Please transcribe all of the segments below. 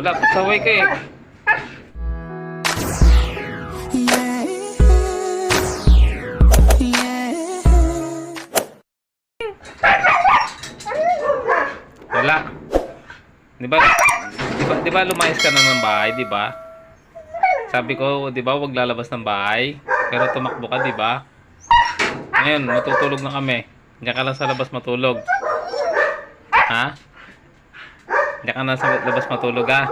Wala, pasaway ka eh. Wala. Di ba? Di ba, di ba lumayas ka na ng bahay, di ba? Sabi ko, di ba, huwag lalabas ng bahay. Pero tumakbo ka, di ba? Ngayon, matutulog na kami. Diyan ka lang sa labas matulog. Ha? Diyan ka na sa labas matulog, ha?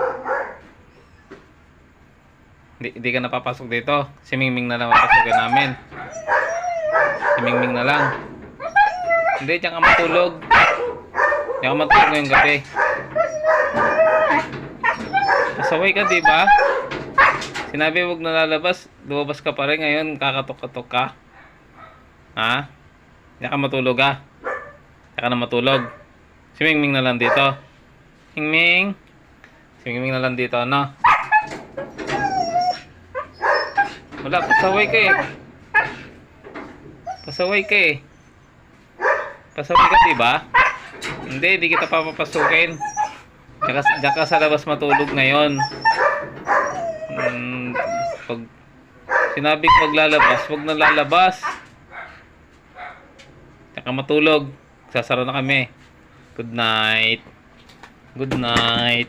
Di, di ka napapasok dito. Si Mingming na lang papasukin namin. Si Mingming na lang. Hindi, diyan ka matulog. Diyan ka matulog ngayong gabi. Pasaway ka, di ba? Sinabi huwag na lalabas, lumabas ka pa rin ngayon, kakatok-katok ka. Ha? Diyan ka matulog ha? Diyan ka na matulog. Si Mingming na lang dito. Mingming. Si Mingming na lang dito, ano? Wala, pasaway ka eh. Pasaway ka eh. Pasaway ka, di ba? Hindi, di kita papapasukin. Diyan ka, diyan ka sa labas matulog ngayon. Hmm, pag sinabi ko maglalabas, wag na lalabas. Diyan ka matulog. Sasara na kami. Good night. Good night.